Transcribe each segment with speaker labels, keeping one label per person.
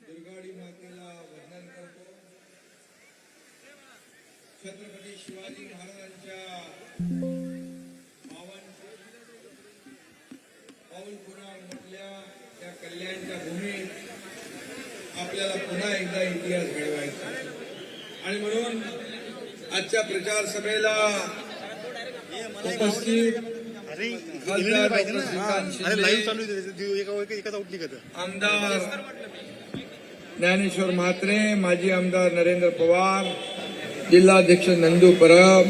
Speaker 1: दुर्गाडी मातेला वंदन करतो. छत्रपती शिवाजी महाराजांच्या पावन पाऊल पुन्हा म्हटल्या त्या कल्याणच्या भूमीत आपल्याला पुन्हा एकदा इतिहास घडवायचा आणि म्हणून आजच्या प्रचार सभेला उपस्थित खासदार डॉक्टर श्रीकांत शिंदे,
Speaker 2: अरे लाईव्ह चालू आहे ते. एका एकाच आउट निघत
Speaker 1: आमदार ज्ञानेश्वर म्हात्रे माजी आमदार नरेंद्र पवार जिल्हाध्यक्ष नंदू परब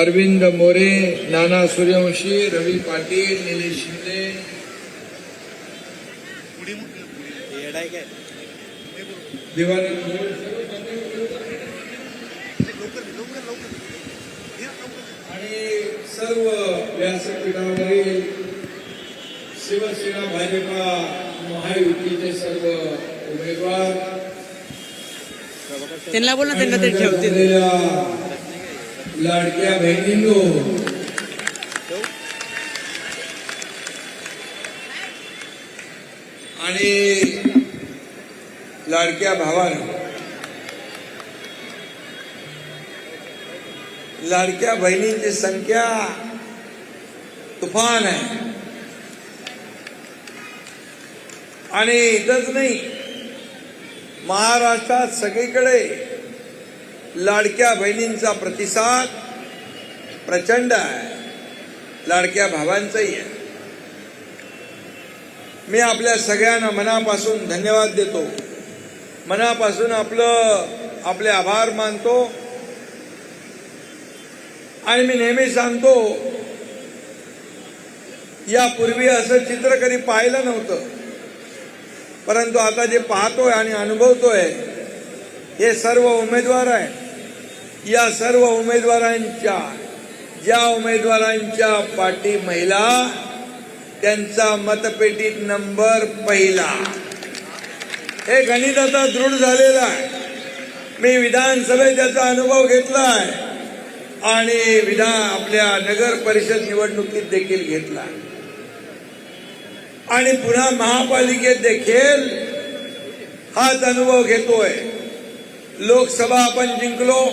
Speaker 1: अरविंद मोरे नाना सूर्यवंशी रवी पाटील निलेश शिंदे.
Speaker 2: येडाय
Speaker 1: आणि सर्व व्यासपीठावरील शिवसेना भाजपा महायुतीचे सर्व उमेदवार
Speaker 3: त्यांना बोल त्यांना ते ठेवतील.
Speaker 1: लाडक्या बहिणींनो. आणि लाडक्या भावानं लाडक्या बहिणींची संख्या तुफान आहे आणि इथंच नाही। महाराष्ट्रात सगळीकडे लाडक्या बहिणींचा प्रतिसाद प्रचंड आहे लाडक्या भावांचाही आहे मी आपल्या सगळ्यांना मनापासून धन्यवाद देतो। मनापासून आपलं आपले आभार मानतो। आणि मी नेहमी सांगतो यापूर्वी असं चित्र कधी पाहिलं नव्हतं. परंतु आता जे पाहतोय आणि अनुभवतोय हे सर्व उमेदवार आहे या सर्व उमेदवारांच्या ज्या उमेदवारांच्या पाठी महिला त्यांचा मतपेटीत नंबर पहिला. हे गणित आता दृढ झालेलं आहे. मी विधानसभेत त्याचा अनुभव घेतला आहे. आणि विधान आपल्या नगर परिषद निवडणुकीत देखील घेतला. आणि पुन्हा महापालिकेत देखील हाच अनुभव घेतोय. लोकसभा आपण जिंकलो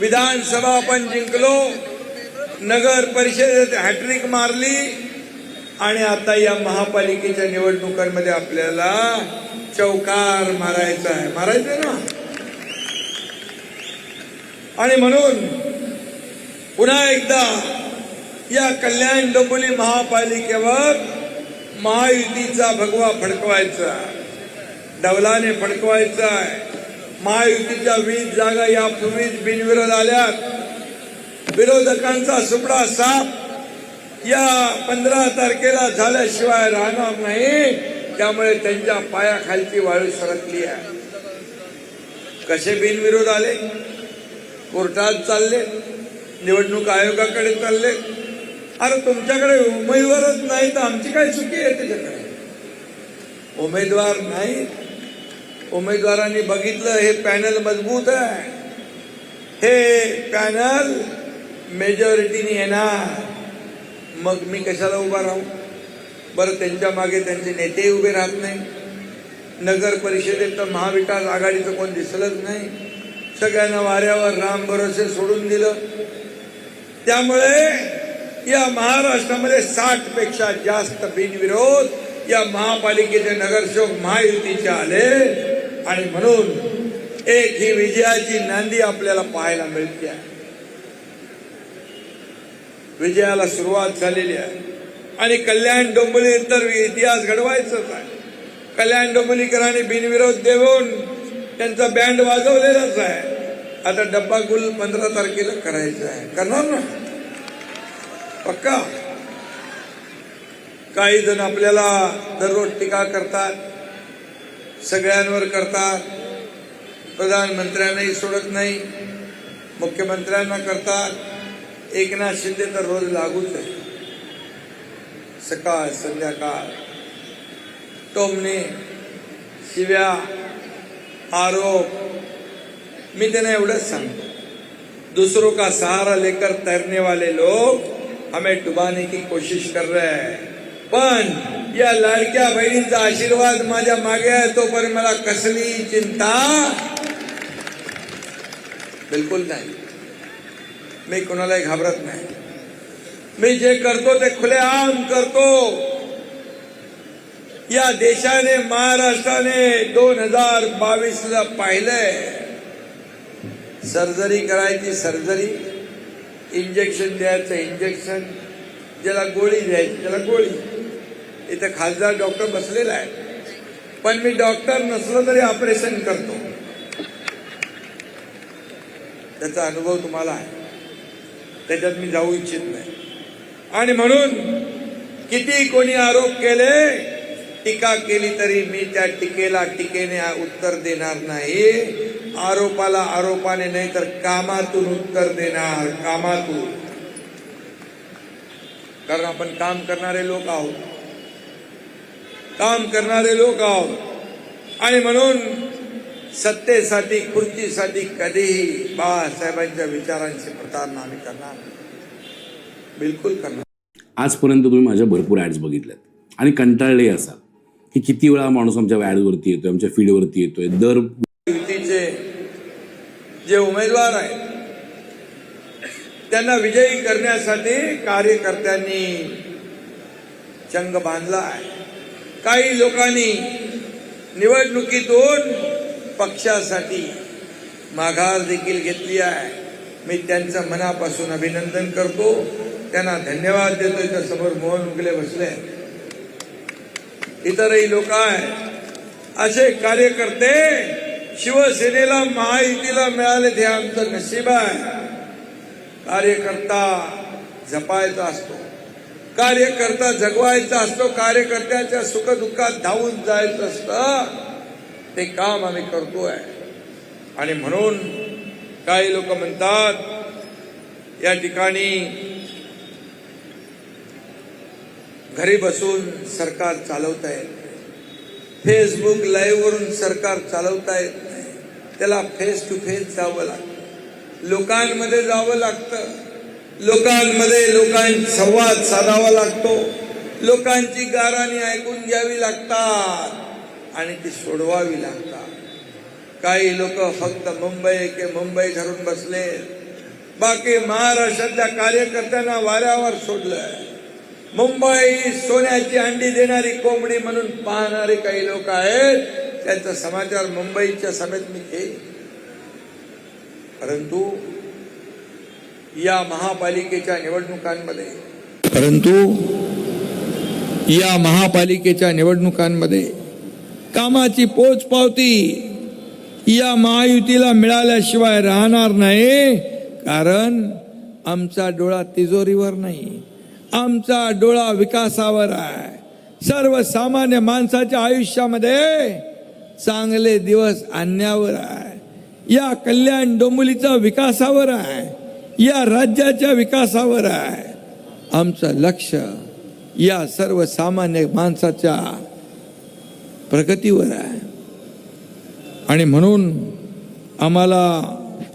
Speaker 1: विधानसभा आपण जिंकलो नगर परिषदेत हॅट्रिक मारली आणि आता या महापालिकेच्या निवडणुकांमध्ये आपल्याला चौकार मारायचा आहे. मारायचं ना? आणि म्हणून पुन्हा एकदा या कल्याण डोंबिवली महापालिकेवर महायुतीचा भगवा फडकवायचा डवलाने फडकवायचा आहे महायुतीच्या वीज जागा यापूर्वीच बिनविरोध आल्यात. विरोधकांचा सुपडा साप या पंधरा तारखेला झाल्याशिवाय राहणार नाही. त्यामुळे त्यांच्या पायाखालची वाळू सरकली आहे. कसे बिनविरोध आले? कोर्टात चालले. निवडणूक आयोगाकडे चालले. अरे तुमच्याकडे उमेदवारच नाही तर आमची काय चुकी आहे त्याच्याकडे? उमेदवार नाही उमेदवारांनी बघितलं हे पॅनल मजबूत आहे. हे पॅनल मेजॉरिटीने येणार. मग मी कशाला उभा राहू? बरं त्यांच्या मागे त्यांचे नेतेही उभे राहत नाही. नगर परिषदेत तर महाविकास आघाडीचं कोण दिसलंच नाही. सगळ्यांना वाऱ्यावर राम भरोसे सोडून दिलं. त्यामुळे या महाराष्ट्रामध्ये साठपेक्षा जास्त बिनविरोध या महापालिकेचे नगरसेवक महायुतीचे आले. आणि म्हणून एक ही विजयाची नांदी आपल्याला पाहायला मिळते. आहे विजयाला सुरुवात झालेली आहे. आणि कल्याण डोंबली तर इतिहास घडवायचाच आहे. कल्याण डोंबलीकरांनी बिनविरोध देऊन त्यांचा बँड वाजवलेलाच आहे. आता डब्बा गुल पंधरा तारखेला करायचा आहे. करणार ना? पक्का काही जण आपल्याला दररोज टीका करतात सगळ्यांवर करतात प्रधानमंत्र्यांनाही सोडत नाही मुख्यमंत्र्यांना करतात. एकनाथ शिंदे तर रोज लागूच आहे. सकाळ संध्याकाळ टोमणे शिव्या आरोप. मी त्यांना एवढंच सांगतो. दुसरो का सहारा लेकर तैरने वाले लोग हमें डुबाने की कोशिश कर रहे हैं। पण या लाडक्या बहिणींचा आशीर्वाद माझ्या मागे आहे तोपर्यंत मला कसली चिंता बिलकुल नाही। मी कोणालाही घाबरत नाही। मी जे करतो ते खुलेआम करतो। या देशाने, महाराष्ट्राने दोन हज़ार बावीस ला पाहिलंय। सर्जरी करायची सर्जरी। इंजेक्शन द्यायचं इंजेक्शन ज्याला गोळी द्यायची त्याला गोळी. इथं खासदार डॉक्टर बसलेला आहे. पण मी डॉक्टर नसलो तरी ऑपरेशन करतो. त्याचा अनुभव तुम्हाला आहे. त्याच्यात मी जाऊ इच्छित नाही. आणि म्हणून किती कोणी आरोप केले टीका केली तरी मी त्या टीकेला टीकेने उत्तर देणार नाही. आरोपाला आरोपाने नाही तर कामातून उत्तर देणार कामातून. कारण आपण काम करणारे लोक आहोत. काम करणारे लोक आहोत. आणि म्हणून सत्तेसाठी खुर्चीसाठी कधीही बाळासाहेबांच्या विचारांची प्रतारणा आम्ही करणार बिलकुल करणार
Speaker 3: आजपर्यंत तुम्ही माझ्या भरपूर ॲड्स बघितल्यात. आणि कंटाळले असाल की किती वेळा माणूस आमच्या ॲडवरती येतोय आमच्या फीडवरती येतोय. दर
Speaker 1: युतीचे जे उमेदवार आहेत त्यांना विजयी करण्यासाठी कार्यकर्त्यांनी चंग बांधला आहे. काही लोकांनी निवडणुकीतून पक्षासाठी माघार देखील घेतली आहे. मी त्यांचं मनापासून अभिनंदन करतो. त्यांना धन्यवाद देतो. इथं समोर मोहन उगले बसले. इतरही लोक आहेत. असे कार्यकर्ते शिवसेनेला महायुतीला मिळाले ते आमचं नशीब आहे. कार्यकर्ता जपायचा असतो. कार्यकर्ता जगवायचा असतो. कार्यकर्त्याच्या सुखदुःखात धावून जायचं असतं. ते काम आम्ही करतोय. आणि म्हणून काही लोक म्हणतात या ठिकाणी घरी बसून सरकार चालवता येत फेसबुक लाईव्हवरून सरकार चालवता येत त्याला फेस टू फेस जावं लागतं. लोकांमध्ये जावं लागतं. लोकांमध्ये लोकांशी संवाद साधावा लागतो. लोकांची गाराणी ऐकून घ्यावी लागतात आणि ती सोडवावी लागतात. काही लोक फक्त मुंबई के मुंबई धरून बसले. बाकी महाराष्ट्रातल्या कार्यकर्त्यांना वाऱ्यावर सोडलंय. मुंबई सोन्याची अंडी देणारी कोंबडी म्हणून पाहणारे काही लोक आहेत. त्यांचा समाचार मुंबईच्या सभेत मी घेईन परंतु या महापालिकेच्या निवडणुकांमध्ये परंतु या महापालिकेच्या निवडणुकांमध्ये कामाची पोचपावती या महायुतीला मिळाल्याशिवाय राहणार नाही कारण आमचा डोळा तिजोरीवर नाही. आमचा डोळा विकासावर आहे. सर्वसामान्य माणसाच्या आयुष्यामध्ये चांगले दिवस आणण्यावर आहे. या कल्याण डोंबिवलीचा विकासावर आहे. या राज्याच्या विकासावर आहे. आमचं लक्ष या सर्वसामान्य माणसाच्या प्रगतीवर आहे. आणि म्हणून आम्हाला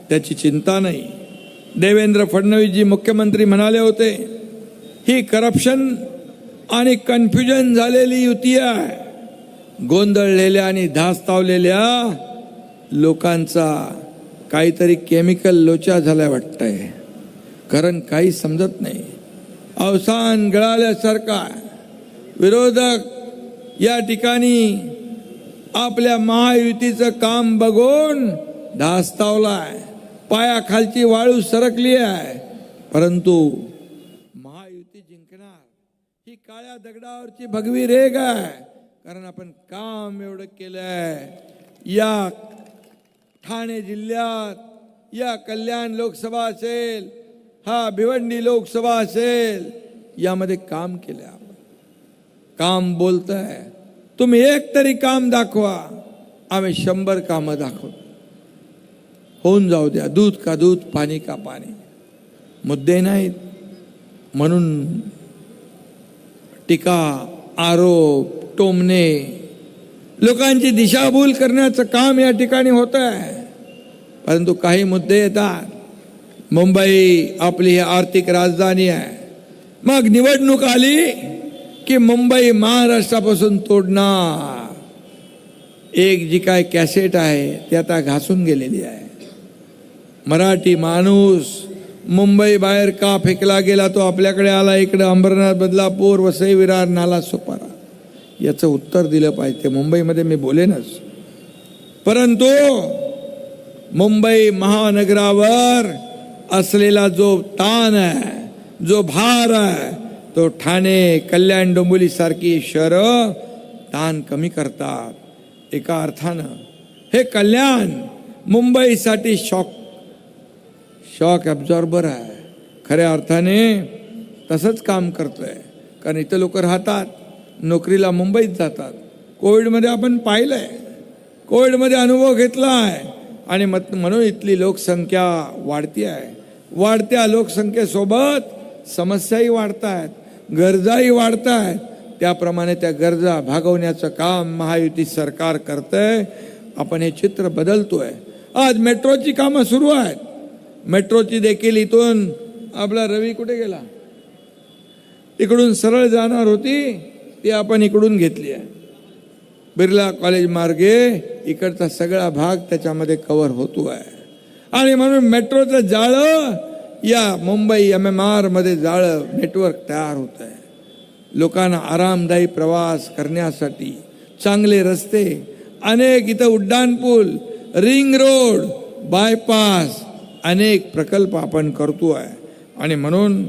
Speaker 1: त्याची चिंता नाही. देवेंद्र फडणवीसजी मुख्यमंत्री म्हणाले होते ही करप्शन आणि कन्फ्युजन झालेली युती आहे. गोंधळलेल्या आणि धास्तावलेल्या लोकांचा काहीतरी केमिकल लोचा झालाय वाटतंय. कारण काही समजत नाही. अवसान गळाल्यासारखा विरोधक या ठिकाणी आपल्या महायुतीचं काम बघून धास्तावलाय. पायाखालची वाळू सरकली आहे परंतु महायुती जिंकणार ही काळ्या दगडावरची भगवी रेग आहे. कारण आपण काम एवढं केलंय. या ठाणे जिल्ह्यात या कल्याण लोकसभा असेल हा भिवंडी लोकसभा असेल यामध्ये काम केलं आपण. काम बोलतंय. तुम्ही एक तरी काम दाखवा. आम्ही शंभर कामं दाखवतो. होऊन जाऊ द्या. दूध का दूध पाणी का पाणी. मुद्दे नाहीत. म्हणून टीका आरोप टोमणे लोकांची दिशाभूल करण्याचं काम या ठिकाणी होत आहे. परंतु काही मुद्दे येतात. मुंबई आपली ही आर्थिक राजधानी आहे. मग निवडणूक आली की मुंबई महाराष्ट्रापासून तोडणार. एक जी काय कॅसेट आहे ती आता घासून गेलेली आहे. मराठी माणूस मुंबई बाहेर का फेकला गेला तो आपल्याकडे आला इकडं अंबरनाथ बदलापूर वसई विरार नाला सोपारा. याचं उत्तर दिलं पाहिजे. मुंबईमध्ये मी बोलेनच. परंतु मुंबई महानगरावर असलेला जो ताण आहे जो भार आहे तो ठाणे कल्याण डोंबिवली सारखी शहरं ताण कमी करतात. एका अर्थानं हे कल्याण मुंबईसाठी शॉक शॉक ॲब्झॉर्बर आहे. खऱ्या अर्थाने तसंच काम करतोय. कारण इथं लोक राहतात. नोकरीला मुंबईत जातात. कोविडमध्ये आपण पाहिलं आहे कोविडमध्ये अनुभव घेतला आहे आणि मत म्हणून इथली लोकसंख्या वाढती आहे. वाढत्या लोकसंख्येसोबत समस्याही वाढत आहेत गरजाही वाढत आहेत त्याप्रमाणे त्या गरजा भागवण्याचं काम महायुती सरकार करतंय. आपण हे चित्र बदलतोय. आज मेट्रोची कामं सुरू आहेत. मेट्रोची देखील इथून आपला रवी कुठे गेला? तिकडून सरळ जाणार होती. ती आपण इकडून घेतली आहे. बिर्ला कॉलेज मार्गे इकडचा सगळा भाग त्याच्यामध्ये कव्हर होतो आहे. आणि म्हणून मेट्रोचं जाळं या मुंबई एम एम आरमध्ये जाळं नेटवर्क तयार होत आहे. लोकांना आरामदायी प्रवास करण्यासाठी चांगले रस्ते अनेक इथं उड्डाणपूल रिंग रोड बायपास अनेक प्रकल्प आपण करतो आहे. आणि म्हणून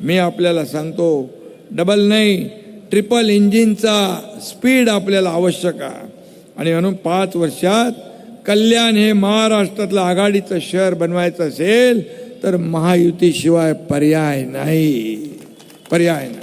Speaker 1: मी आपल्याला सांगतो डबल नाही ट्रिपल इंजिनचा स्पीड आपल्याला आवश्यक आहे. आणि म्हणून पाच वर्षात कल्याण हे महाराष्ट्रातलं आघाडीचं शहर बनवायचं असेल तर महायुतीशिवाय पर्याय नाही. पर्याय नाही.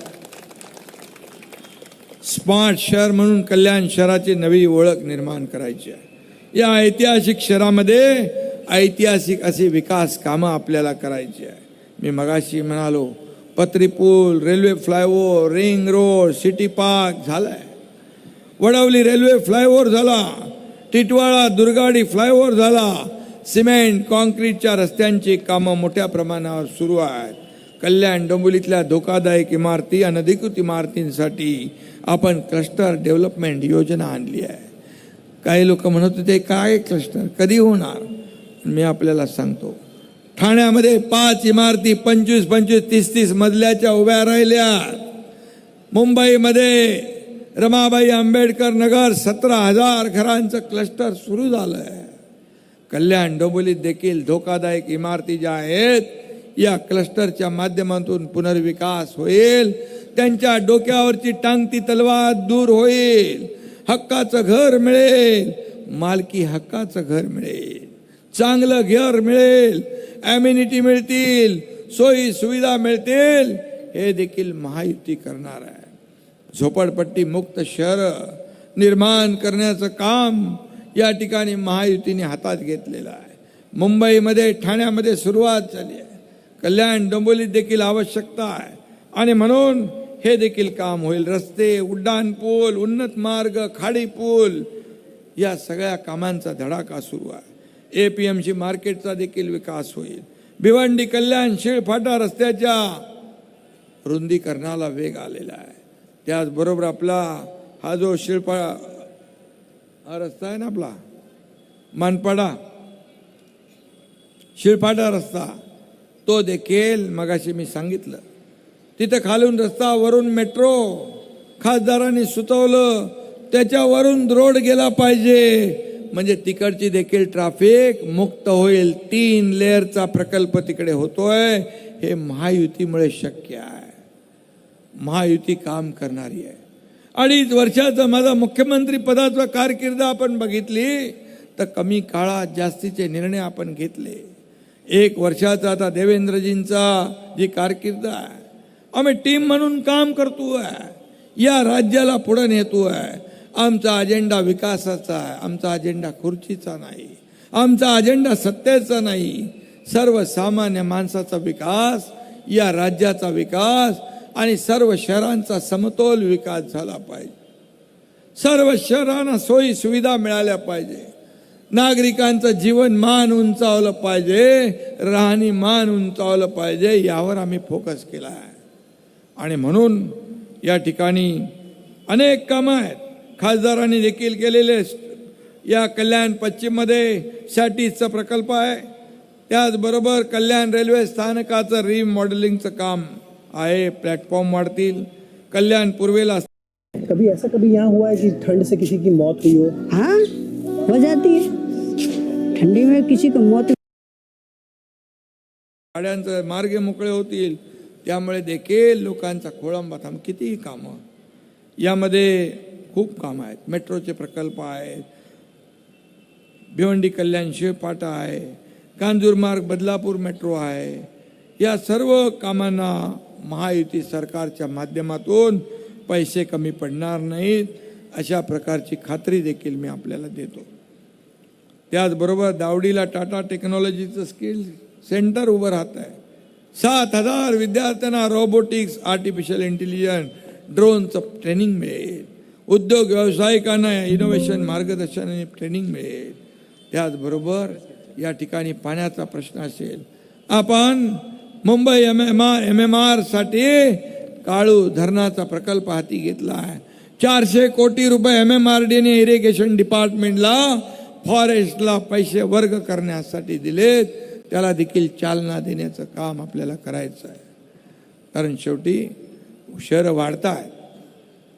Speaker 1: स्मार्ट शहर म्हणून कल्याण शहराची नवी ओळख निर्माण करायची आहे. या ऐतिहासिक शहरामध्ये ऐतिहासिक असे विकास कामं आपल्याला करायची आहे. मी मगाशी म्हणालो Patripul railway flyover ring road city park झालाय. वडवली रेल्वे फ्लायओव्हर झाला. टिटवाळा दुर्गाडी फ्लायओव्हर झाला. सिमेंट कॉन्क्रीटच्या रस्त्यांची कामं मोठ्या प्रमाणावर सुरू आहेत. कल्याण डोंबिवलीतल्या धोकादायक इमारती अनधिकृत इमारतींसाठी आपण क्लस्टर डेव्हलपमेंट योजना आणली आहे. काही लोक म्हणत होते काय क्लस्टर कधी होणार? मी आपल्याला सांगतो. ठाण्यामध्ये पाच इमारती पंचवीस पंचवीस तीस तीस मजल्याच्या उभ्या राहिल्या. मुंबईमध्ये रमाबाई आंबेडकर नगर सतरा हजार घरांचं क्लस्टर सुरू झालं आहे कल्याण डोंबिवलीत देखील धोकादायक इमारती ज्या आहेत या क्लस्टरच्या माध्यमातून पुनर्विकास होईल. त्यांच्या डोक्यावरची टांगती तलवार दूर होईल. हक्काचं घर मिळेल. मालकी हक्काचं घर मिळेल. चांगलं घर मिळेल. ॲम्युनिटी मिळतील सोयी सुविधा मिळतील. हे देखील महायुती करणार आहे. झोपडपट्टी मुक्त शहर निर्माण करण्याचं काम या ठिकाणी महायुतीने हातात घेतलेलं आहे. मुंबईमध्ये ठाण्यामध्ये सुरुवात झाली आहे. कल्याण डोंबोलीत देखील आवश्यकता आहे. आणि म्हणून हे देखील काम होईल. रस्ते उड्डाण पूल उन्नत मार्ग खाडी पूल या सगळ्या कामांचा धडाका सुरू आहे. ए पी एम सी मार्केटचा देखील विकास होईल. भिवंडी कल्याण शिळफाटा रस्त्याच्या रुंदीकरणाला वेग आलेला आहे. त्याचबरोबर आपला हा जो शिळफाळा हा रस्ता आहे ना आपला मानपाडा शिळफाटा रस्ता तो देखील मगाशी मी सांगितलं. तिथं खालून रस्ता वरून मेट्रो खासदारांनी सुचवलं त्याच्यावरून रोड गेला पाहिजे. म्हणजे तिकडची देखील ट्रॅफिक मुक्त होईल. तीन लेअरचा प्रकल्प तिकडे होतोय. हे महायुतीमुळे शक्य आहे. महायुती काम करणारी आहे. अडीच वर्षाचा माझा मुख्यमंत्री पदाचा कारकिर्द आपण बघितली. तर कमी काळात जास्तीचे निर्णय आपण घेतले. एक वर्षाचा आता देवेंद्रजींचा जी कारकिर्द आहे. आम्ही टीम म्हणून काम करतो आहे या राज्याला पुढे नेतो आहे आमचा अजेंडा विकासाचा आहे आमचा अजेंडा खुर्चीचा नाही आमचा अजेंडा सत्तेचा नाही. सर्वसामान्य माणसाचा विकास या राज्याचा विकास आणि सर्व शहरांचा समतोल विकास झाला पाहिजे. सर्व शहरांना सोयी सुविधा मिळाल्या पाहिजे. नागरिकांचं जीवनमान उंचावलं पाहिजे राहणीमान उंचावलं पाहिजे यावर आम्ही फोकस केला आहे. आणि म्हणून या ठिकाणी अनेक कामं आहेत. खासदारांनी देखील केलेले या कल्याण पश्चिममध्ये सॅटीजचा प्रकल्प आहे. त्याचबरोबर कल्याण रेल्वे स्थानकाचं रिमॉडेलिंगचं काम आहे. प्लॅटफॉर्म वाढतील. कल्याण पूर्वेला
Speaker 4: कभी ऐसा कभी यहाँ हुआ है कि ठंड से किसी की मौत हुई हो?
Speaker 5: हाँ हो जाती है। ठंडी में किसी को मौत
Speaker 1: गाड्यांचे मार्ग मोकळे होतील. त्यामुळे देखील लोकांचा खोळंबा थांब. कितीही कामं. यामध्ये खूप कामं आहेत. मेट्रोचे प्रकल्प आहेत. भिवंडी कल्याण शिवपाटा आहे. कांजूरमार्ग बदलापूर मेट्रो आहे. या सर्व कामांना महायुती सरकारच्या माध्यमातून पैसे कमी पडणार नाहीत अशा प्रकारची खात्री देखील मी आपल्याला देतो. त्याचबरोबर दावडीला टाटा टेक्नॉलॉजीचं स्किल सेंटर उभं राहत आहे. सात हजार विद्यार्थ्यांना रोबोटिक्स आर्टिफिशियल इंटेलिजन्स ड्रोनचं ट्रेनिंग मिळेल. उद्योग व्यावसायिकांना इनोव्हेशन मार्गदर्शन आणि ट्रेनिंग मिळेल. त्याचबरोबर या ठिकाणी पाण्याचा प्रश्न असेल. आपण Mumbai M M R M M आरसाठी Kalu धरणाचा प्रकल्प हाती घेतला आहे. चारशे कोटी रुपये एम एम आर डीने इरिगेशन डिपार्टमेंटला फॉरेस्टला पैसे वर्ग करण्यासाठी दिलेत. त्याला देखील चालना देण्याचं काम आपल्याला करायचं आहे. कारण शेवटी शहरं वाढत आहेत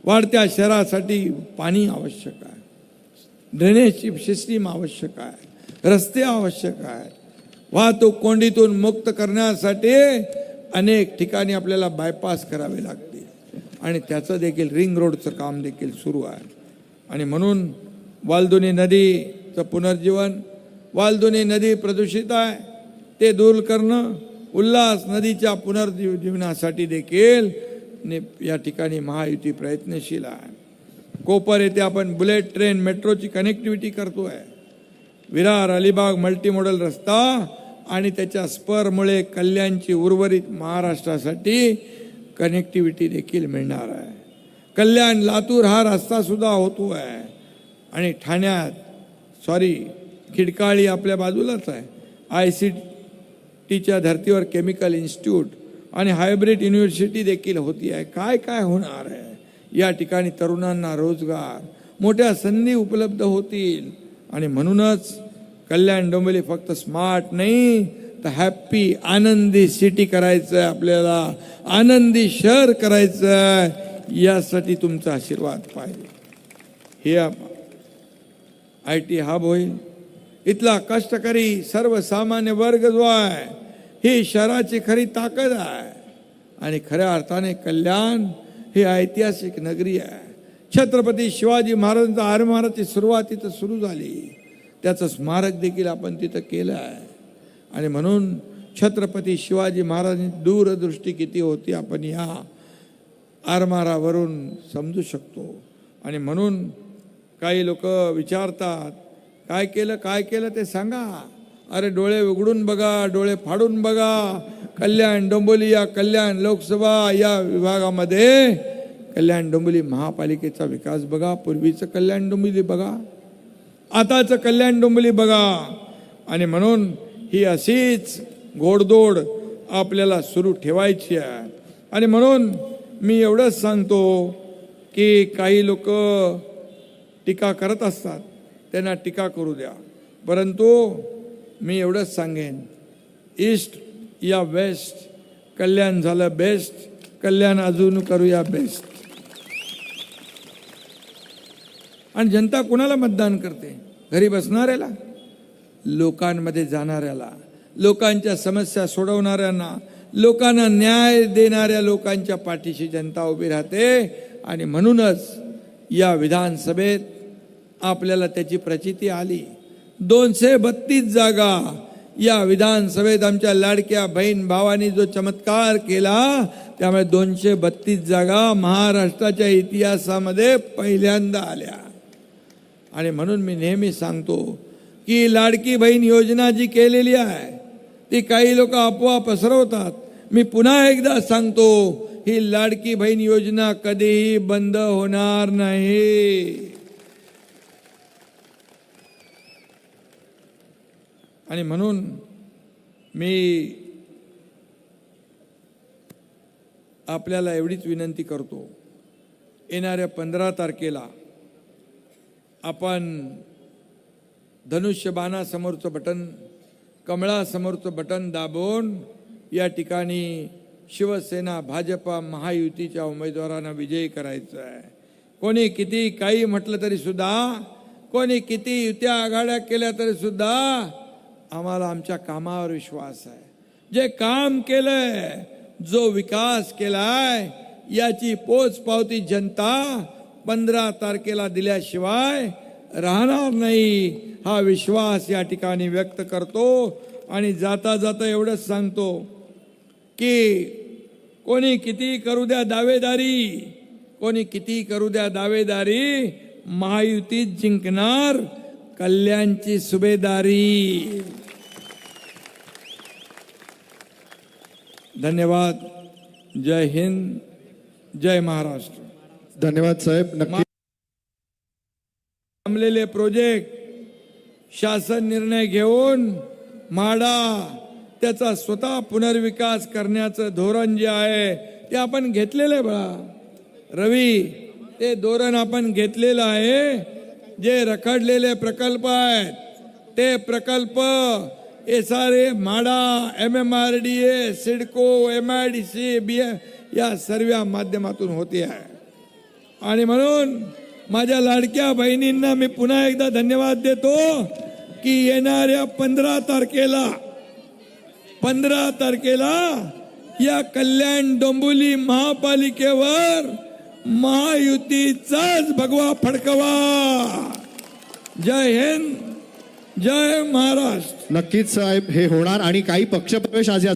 Speaker 1: वाढत्या शहरासाठी पाणी आवश्यक आहे. ड्रेनेजची सिस्टीम आवश्यक आहे. रस्ते आवश्यक आहे. वाहतूक कोंडीतून मुक्त करण्यासाठी अनेक ठिकाणी आपल्याला बायपास करावे लागतील. आणि त्याचं देखील रिंग रोडचं काम देखील सुरू आहे. आणि म्हणून वालदुनी नदीचं पुनर्जीवन वालदुनी नदी प्रदूषित आहे. ते दूर करणं उल्हास नदीच्या पुनर्जीवनासाठी देखील ने या ठिकाणी महायुती प्रयत्नशील आहे. कोपर येथे आपण बुलेट ट्रेन मेट्रोची कनेक्टिव्हिटी करतो आहे विरार अलिबाग मल्टीमॉडल रस्ता आणि त्याच्या स्परमुळे कल्याणची उर्वरित महाराष्ट्रासाठी कनेक्टिव्हिटी देखील मिळणार आहे. कल्याण लातूर हा रस्तासुद्धा होतो आहे आणि ठाण्यात सॉरी खिडकाळी आपल्या बाजूलाच आहे. आय सी टीच्या धर्तीवर केमिकल इन्स्टिट्यूट आणि हायब्रिड युनिव्हर्सिटी देखील होती आहे. काय काय होणार आहे? या ठिकाणी तरुणांना रोजगार मोठ्या संधी उपलब्ध होतील. आणि म्हणूनच कल्याण डोंबिवली फक्त स्मार्ट नाही तर हॅप्पी आनंदी सिटी करायचं आहे आपल्याला. आनंदी शहर करायचं आहे यासाठी तुमचा आशीर्वाद पाहिजे. हे आय टी हब होईल. इथला कष्टकरी सर्वसामान्य वर्ग जो आहे ही शहराची खरी ताकद आहे. आणि खऱ्या अर्थाने कल्याण ही ऐतिहासिक नगरी आहे. छत्रपती शिवाजी महाराजांचा आरमाराची सुरुवात तिथं सुरू झाली. त्याचं स्मारक देखील आपण तिथं केलं आहे. आणि म्हणून छत्रपती शिवाजी महाराजांची दूरदृष्टी किती होती आपण या आरमारावरून समजू शकतो. आणि म्हणून काही लोक विचारतात काय केलं काय केलं ते सांगा. अरे डोळे उघडून बघा डोळे फाडून बघा. कल्याण डोंबोली या कल्याण लोकसभा या विभागामध्ये कल्याण डोंबिवली महापालिकेचा विकास बघा पूर्वीचं कल्याण डोंबिवली बघा. आताचं कल्याण डोंबिवली बघा. आणि म्हणून ही अशीच घोडदोड आपल्याला सुरू ठेवायची आहे. आणि म्हणून मी एवढंच सांगतो की काही लोक टीका करत असतात. त्यांना टीका करू द्या. परंतु मी एवढंच सांगेन. ईस्ट या वेस्ट कल्याण झालं बेस्ट कल्याण अजून करूया बेस्ट आणि जनता कुणाला मतदान करते? घरी बसणाऱ्याला? लोकांमध्ये जाणाऱ्याला. लोकांच्या समस्या सोडवणाऱ्यांना. लोकांना न्याय देणाऱ्या लोकांच्या पाठीशी जनता उभी राहते. आणि म्हणूनच या विधानसभेत आपल्याला त्याची प्रचिती आली. दोनशे बत्तीस जागा या विधानसभेत आमच्या लाडक्या बहीण भावानी जो चमत्कार केला त्यामुळे दोनशे बत्तीस जागा महाराष्ट्राच्या इतिहासामध्ये पहिल्यांदा आल्या. आणि म्हणून मी नेहमी सांगतो की लाडकी बहीण योजना जी केलेली आहे ती काही लोक अफवा पसरवतात. मी पुन्हा एकदा सांगतो ही लाडकी बहीण योजना कधीही बंद होणार नाही. आणि म्हणून मी आपल्याला एवढीच विनंती करतो येणाऱ्या पंधरा तारखेला आपण धनुष्यबाणासमोरचं बटन कमळासमोरचं बटन दाबून या ठिकाणी शिवसेना भाजपा महायुतीच्या उमेदवारांना विजयी करायचं आहे. कोणी किती काही म्हटलं तरी सुद्धा कोणी किती युत्या आघाड्या केल्या तरीसुद्धा आम्हाला आमच्या कामावर विश्वास आहे. जे काम केलंय जो विकास केलाय याची पोचपावती जनता पंधरा तारखेला दिल्याशिवाय राहणार नाही. हा विश्वास या ठिकाणी व्यक्त करतो आणि जाता जाता एवढंच सांगतो की कोणी किती करू द्या दावेदारी कोणी किती करू द्या दावेदारी महायुतीत जिंकणार कल्याणची सुभेदारी. धन्यवाद जय हिंद जय महाराष्ट्र।
Speaker 6: धन्यवाद साहेब नक्की
Speaker 1: थांबलेले प्रोजेक्ट शासन निर्णय घेऊन म्हाडा त्याचा स्वतः पुनर्विकास करण्याचं धोरण जे आहे ते आपण घेतलेलं आहे बळा. रवी ते धोरण आपण घेतलेलं आहे. जे रखडलेले प्रकल्प आहेत ते प्रकल्प S R A MHADA M M R D A CIDCO M I D C B या सर्व माध्यमातून होते. आहे आणि म्हणून माझ्या लाडक्या बहिणींना मी पुन्हा एकदा धन्यवाद देतो की येणाऱ्या पंधरा तारखेला पंधरा तारखेला या कल्याण डोंबोली महापालिकेवर महायुतीचाच भगवा फडकवा. जय हिंद. जय महाराष्ट्र.
Speaker 6: नक्कीच साहेब हे होणार आणि काही पक्षप्रवेश आज या